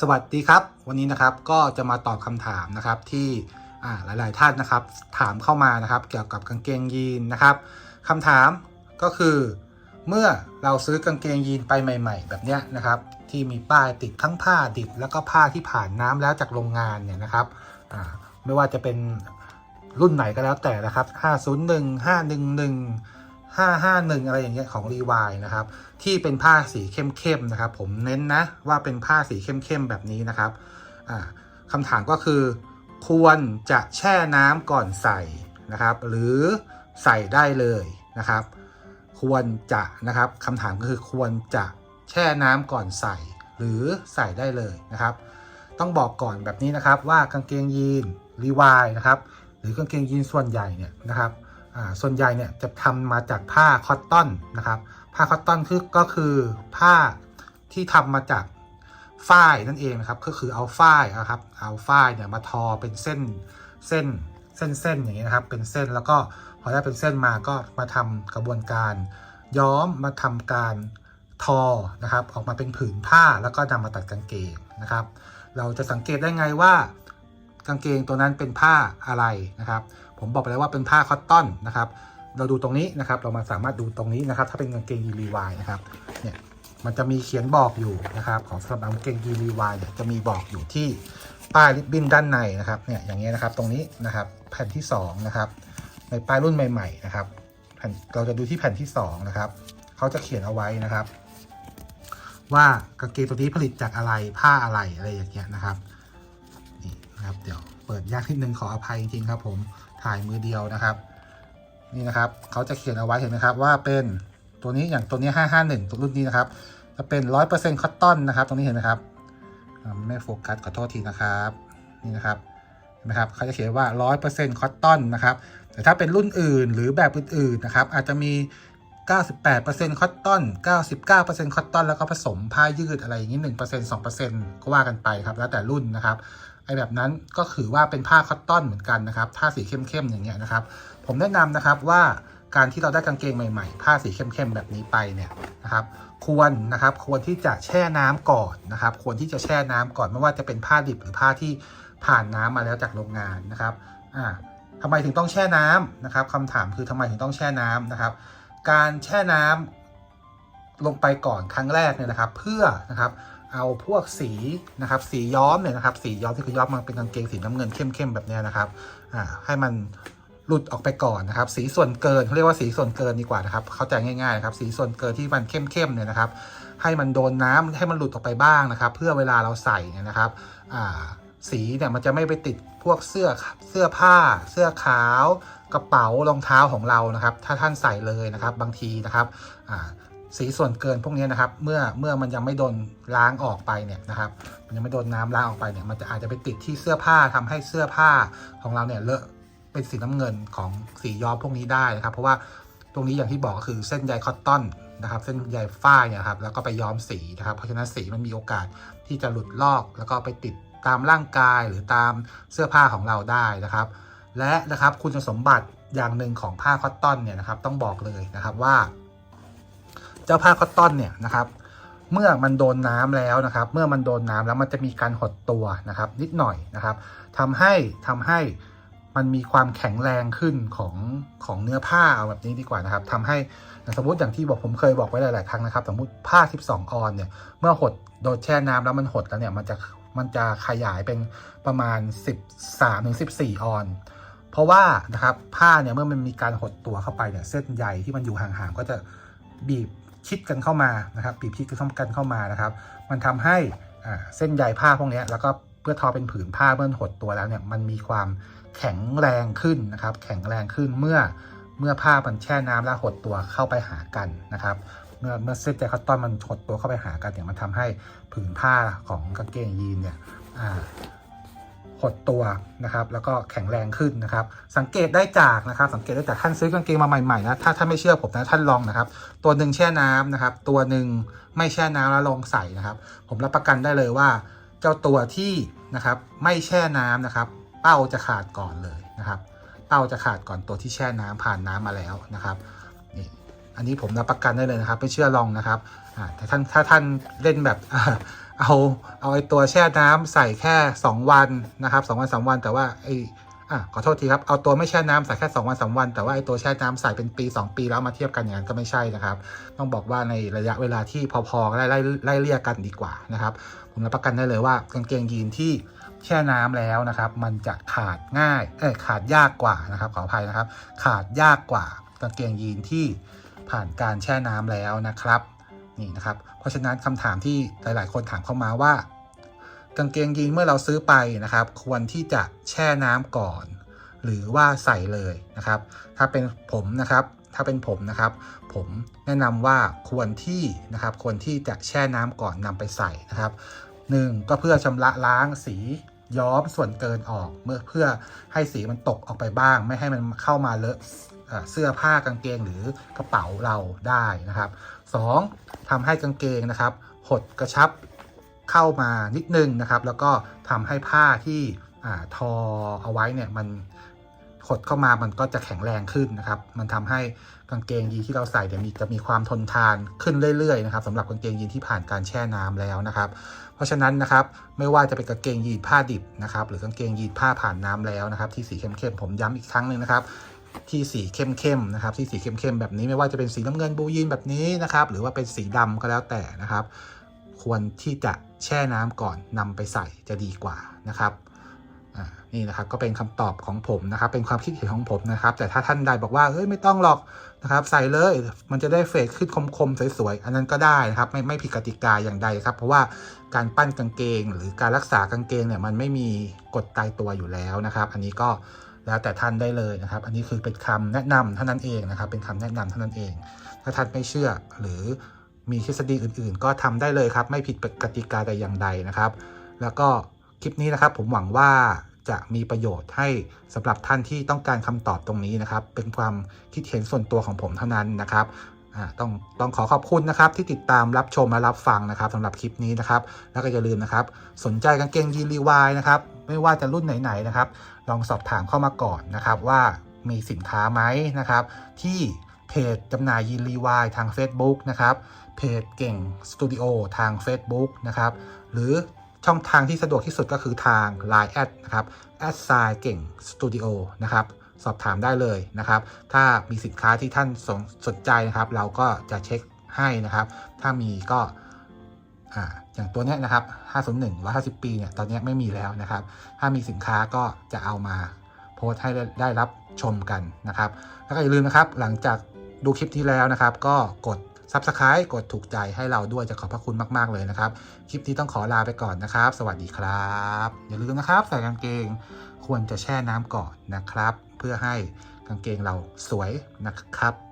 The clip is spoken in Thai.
สวัสดีครับ วันนี้นะครับก็จะมาตอบคำถามนะครับที่อ่าหลาย ๆ ท่านนะครับ ถามเข้ามานะครับ เกี่ยวกับกางเกงยีนนะครับคำถามก็คือ เมื่อเราซื้อกางเกงยีนไปใหม่ ๆ แบบเนี้ยนะครับ ที่มีป้ายติดทั้งผ้าดิบแล้วก็ผ้าที่ผ่านน้ำแล้วจากโรงงานเนี่ยนะครับไม่ว่าจะเป็นรุ่นไหนก็แล้วแต่นะครับ 501 511 551 อะไรอย่างเงี้ยของรีวายนะครับ ที่เป็นผ้าสีเข้มๆนะครับ ผมเน้นนะว่าเป็นผ้าสีเข้มๆแบบนี้นะครับคำถามก็คือ ควรจะแช่น้ำก่อนใส่นะครับ หรือใส่ได้เลยนะครับ ควรจะนะครับคำถามก็คือควรจะแช่น้ำก่อนใส่ หรือใส่ได้เลยนะครับ ต้องบอกก่อนแบบนี้นะครับว่ากางเกงยีนรีวายนะครับ หรือกางเกงยีนส่วนใหญ่เนี่ยนะครับ ส่วนใหญ่เนี่ยจะทำมาจากผ้าคอตตอนนะครับ ผ้าคอตตอนคือก็คือผ้าที่ทำมาจากฝ้ายนั่นเองนะครับ ก็คือเอาฝ้ายนะครับ เอาฝ้ายเนี่ยมาทอเป็นเส้นเส้นเส้นเส้นอย่างนี้ยนะครับ เป็นเส้นแล้วก็พอได้เป็นเส้นมาก็มาทำกระบวนการ ย้อมมาทำการทอนะครับ ออกมาเป็นผืนผ้าแล้วก็นำมาตัดกางเกงนะครับ เราจะสังเกตได้ไงว่ากางเกงตัวนั้นเป็นผ้าอะไรนะครับ ผมบอกไปแล้วว่าเป็นผ้าคอตตอนนะครับ เราดูตรงนี้นะครับ เรามาสามารถดูตรงนี้นะครับ ถ้าเป็นกางเกงยีรีวายนะครับ เนี่ยมันจะมีเขียนบอกอยู่นะครับ ของสำหรับกางเกงยีรีวายเนี่ยจะมีบอกอยู่ที่ป้ายริบบิ้นด้านในนะครับ เนี่ยอย่างเงี้ยนะครับ ตรงนี้นะครับ แผ่นที่สองนะครับ ในป้ายรุ่นใหม่ ๆ นะครับแผ่นเราจะดูที่แผ่นที่สองนะครับเขาจะเขียนเอาไว้นะครับ ว่ากางเกงตัวนี้ผลิตจากอะไรผ้าอะไรอะไรอย่างเงี้ยนะครับ นะครับ เดี๋ยวเปิดยากนิดนึงขออภัยจริงๆครับ ผมถ่ายมือเดียวนะครับ นี่นะครับเขาจะเขียนเอาไว้เห็นไหมครับ ว่าเป็นตัวนี้อย่างตัวนี้ 551 ตัวรุ่นนี้นะครับ จะเป็น 100%คอตตอนนะครับ ตรงนี้เห็นไหมครับไม่โฟกัสขอโทษทีนะครับนี่นะครับเห็นไหมครับเขาจะเขียนว่า 100%คอตตอนนะครับ แต่ถ้าเป็นรุ่นอื่นหรือแบบอื่นๆนะครับ อาจจะมี 98%คอตตอน 99%คอตตอนแล้วก็ผสมผ้ายืดอะไรอย่างนี้ 1% 2%ก็ว่ากันไปครับ แล้วแต่รุ่นนะครับ ไอแบบนั้นก็คือว่าเป็นผ้าคอตตอนเหมือนกันนะครับผ้าสีเข้มๆอย่างเงี้ยนะครับ ผมแนะนำนะครับว่าการที่เราได้กางเกงใหม่ๆ ผ้าสีเข้มๆแบบนี้ไปเนี่ยนะครับ ควรนะครับควรที่จะแช่น้ำก่อนนะครับ ควรที่จะแช่น้ำก่อนไม่ว่าจะเป็นผ้าดิบหรือผ้าที่ผ่านน้ำมาแล้วจากโรงงานนะครับอ่าทำไมถึงต้องแช่น้ำนะครับคำถามคือทำไมถึงต้องแช่น้ำนะครับ การแช่น้ำลงไปก่อนครั้งแรกเนี่ยนะครับ เพื่อนะครับ เอาพวกสีนะครับสีย้อมเนี่ยนะครับสีย้อมที่คือย้อมมาเป็นกางเกงสีน้ำเงินเข้มๆแบบนี้นะครับอ่าให้มันหลุดออกไปก่อนนะครับ สีส่วนเกินเขาเรียกว่าสีส่วนเกินดีกว่านะครับ เข้าใจง่ายๆนะครับ สีส่วนเกินที่มันเข้มๆเนี่ยนะครับ ให้มันโดนน้ำให้มันหลุดออกไปบ้างนะครับ เพื่อเวลาเราใส่เนี่ยนะครับสีเนี่ยมันจะไม่ไปติดพวกเสื้อเสื้อผ้า เสื้อขาว กระเป๋ารองเท้าของเรานะครับ ถ้าท่านใส่เลยนะครับ บางทีนะครับ สีส่วนเกินพวกนี้นะครับ เมื่อเมื่อมันยังไม่โดนล้างออกไปเนี่ยนะครับ มันยังไม่โดนน้ำล้างออกไปเนี่ยมันจะอาจจะไปติดที่เสื้อผ้าทำให้เสื้อผ้าของเราเนี่ยเลอะเป็นสีน้ำเงินของสีย้อมพวกนี้ได้นะครับ เพราะว่าตรงนี้อย่างที่บอกก็คือเส้นใยคอตตอนนะครับ เส้นใยฝ้ายเนี่ยครับแล้วก็ไปย้อมสีนะครับ เพราะฉะนั้นสีมันมีโอกาสที่จะหลุดลอก แล้วก็ไปติดตามร่างกายหรือตามเสื้อผ้าของเราได้นะครับ และนะครับคุณสมบัติอย่างหนึ่งของผ้าคอตตอนเนี่ยนะครับ ต้องบอกเลยนะครับว่า เจ้าผ้าคอตตอนเนี่ยนะครับเมื่อมันโดนน้ำแล้วนะครับ เมื่อมันโดนน้ำแล้วมันจะมีการหดตัวนะครับ นิดหน่อยนะครับทำให้ทำให้มันมีความแข็งแรงขึ้นของของเนื้อผ้าเอาแบบนี้ดีกว่านะครับทำให้สมมติอย่างที่บอกผมเคยบอกไว้หลาย ๆ ครั้งนะครับ สมมติผ้า 12 ออนเนี่ย เมื่อหดโดนแช่น้ำแล้วมันหดแล้วเนี่ยมันจะมันจะขยายเป็นประมาณ 13ถึง14 ออน เพราะว่านะครับผ้าเนี่ยเมื่อมันมีการหดตัวเข้าไปเนี่ยเส้นใยที่มันอยู่ห่าง ๆ ก็จะบีบ ชิดกันเข้ามานะครับบีบชิดกันเข้ามานะครับ มันทำให้เส้นใยผ้าพวกนี้แล้วก็เพื่อทอเป็นผืนผ้าเมื่อหดตัวแล้วเนี่ยมันมีความแข็งแรงขึ้นนะครับ แข็งแรงขึ้นเมื่อเมื่อผ้ามันแช่น้ำแล้วหดตัวเข้าไปหากันนะครับเมื่อเมื่อเส้นใยคอตตอนมันหดตัวเข้าไปหากันเนี่ยมันทำให้ผืนผ้าของกางเกงยีนเนี่ยอ่า หดตัวนะครับแล้วก็แข็งแรงขึ้นนะครับ สังเกตได้จากนะครับ สังเกตได้จากท่านซื้อกางเกงมาใหม่ๆนะถ้าท่านไม่เชื่อผมนะท่านลองนะครับ ตัวหนึ่งแช่น้ำนะครับ ตัวหนึ่งไม่แช่น้ำแล้วลองใส่นะครับ ผมรับประกันได้เลยว่า เจ้าตัวที่นะครับไม่แช่น้ำนะครับ เป้าจะขาดก่อนเลยนะครับ เป้าจะขาดก่อนตัวที่แช่น้ำผ่านน้ำมาแล้วนะครับนี่อันนี้ผมรับประกันได้เลยนะครับ ไม่เชื่อลองนะครับอ่าแต่ท่านถ้าท่านเล่นแบบ เอาเอาไอตัวแช่น้ำใส่แค่ 2 วันนะครับสองวันสวัน แต่ว่าไออะขอโทษทีครับเอาตัวไม่แช่น้ำใส่แค่2วันสามวัน แต่ว่าไอตัวแช่น้ำใส่เป็นปี 2 ปีแล้วมาเทียบกันอย่างนั้นก็ไม่ใช่นะครับ ต้องบอกว่าในระยะเวลาที่พอๆไล่ไล่ไล่เรียกกันดีกว่านะครับ ผมรับประกันได้เลยว่ากางเกงยีนที่แช่น้ำแล้วนะครับ มันจะขาดง่ายเอ้ยขาดยากกว่านะครับขออภัยนะครับ ขาดยากกว่ากางเกงยีนที่ผ่านการแช่น้ำแล้วนะครับ นี่นะครับ เพราะฉะนั้นคำถามที่หลาย ๆ คนถามเข้ามาว่า กางเกงยีนเมื่อเราซื้อไปนะครับ ควรที่จะแช่น้ำก่อน หรือว่าใส่เลยนะครับ ถ้าเป็นผมนะครับ ถ้าเป็นผมนะครับ ผมแนะนำว่าควรที่นะครับ ควรที่จะแช่น้ำก่อนนำไปใส่นะครับหนึ่งก็เพื่อชำระล้างสีย้อมส่วนเกินออกเมื่อเพื่อให้สีมันตกออกไปบ้าง ไม่ให้มันเข้ามาเลอะ เสื้อผ้ากางเกงหรือกระเป๋าเราได้นะครับสองทำให้กางเกงนะครับ หดกระชับเข้ามานิดนึงนะครับ แล้วก็ทำให้ผ้าที่อทอเอาไว้เนี่ยมันหดเข้ามามันก็จะแข็งแรงขึ้นนะครับ มันทำให้กางเกงยีนที่เราใส่เนี่ยมีจะมีความทนทานขึ้นเรื่อยๆนะครับสำหรับกางเกงยีนที่ผ่านการแช่น้ำแล้วนะครับ เพราะฉะนั้นนะครับไม่ว่าจะเป็นกางเกงยีนผ้าดิบนะครับ หรือกางเกงยีนผ้าผ่านน้ำแล้วนะครับ ที่สีเข้มๆผมย้ำอีกครั้งหนึ่งนะครับ ที่สีเข้มๆนะครับที่สีเข้มๆแบบนี้ไม่ว่าจะเป็นสีน้ำเงินบูยีนแบบนี้นะครับหรือว่าเป็นสีดำก็แล้วแต่นะครับ ควรที่จะแช่น้ำก่อนนำไปใส่จะดีกว่านะครับนี่นะครับก็เป็นคำตอบของผมนะครับ เป็นความคิดเห็นของผมนะครับ แต่ถ้าท่านใดบอกว่าเอ้ยไม่ต้องหรอกนะครับ ใส่เลยมันจะได้เฟดขึ้นคมๆสวยๆอันนั้นก็ได้นะครับ ไม่ไม่ผิดกติกาอย่างใดครับ เพราะว่าการปั้นกางเกง หรือการรักษากางเกงเนี่ยมันไม่มีกฎตายตัวอยู่แล้วนะครับ อันนี้ก็ แล้วแต่ท่านได้เลยนะครับ อันนี้คือเป็นคำแนะนำเท่านั้นเองนะครับ เป็นคำแนะนำเท่านั้นเอง ถ้าท่านไม่เชื่อหรือมีทฤษฎีอื่นๆ ก็ทำได้เลยครับ ไม่ผิดกติกาใดอย่างใดนะครับ แล้วก็คลิปนี้นะครับ ผมหวังว่าจะมีประโยชน์ให้สำหรับท่านที่ต้องการคำตอบตรงนี้นะครับ เป็นความคิดเห็นส่วนตัวของผมเท่านั้นนะครับ ต้องต้องขอขอบคุณนะครับที่ติดตามรับชมและรับฟังนะครับสำหรับคลิปนี้นะครับ แล้วก็อย่าลืมนะครับ สนใจกางเกงยีนรีวายนะครับ ไม่ว่าจะรุ่นไหนๆนะครับ ลองสอบถามเข้ามาก่อนนะครับว่ามีสินค้าไหมนะครับ ที่เพจจำหน่ายยีนรีวายทาง Facebook นะครับ เพจเก่งสตูดิโอทาง Facebook นะครับ หรือช่องทางที่สะดวกที่สุดก็คือทาง Line แอดนะครับแอดไซเก่งสตูดิโอนะครับ สอบถามได้เลยนะครับ ถ้ามีสินค้าที่ท่านสนสนใจนะครับ เราก็จะเช็คให้นะครับ ถ้ามีก็ออย่างตัวนี้นะครับ 501 150 ปีเนี่ย ตอนนี้ไม่มีแล้วนะครับ ถ้ามีสินค้าก็จะเอามาโพสต์ให้ได้ได้รับชมกันนะครับ แล้วก็อย่าลืมนะครับ หลังจากดูคลิปที่แล้วนะครับ ก็กด Subscribe กดถูกใจให้เราด้วยจะขอบพระคุณมาก ๆ เลยนะครับ คลิปนี้ต้องขอลาไปก่อนนะครับ สวัสดีครับ อย่าลืมนะครับ ใส่กางเกง ควรจะแช่น้ำก่อนนะครับ เพื่อให้กางเกงเราสวยนะครับ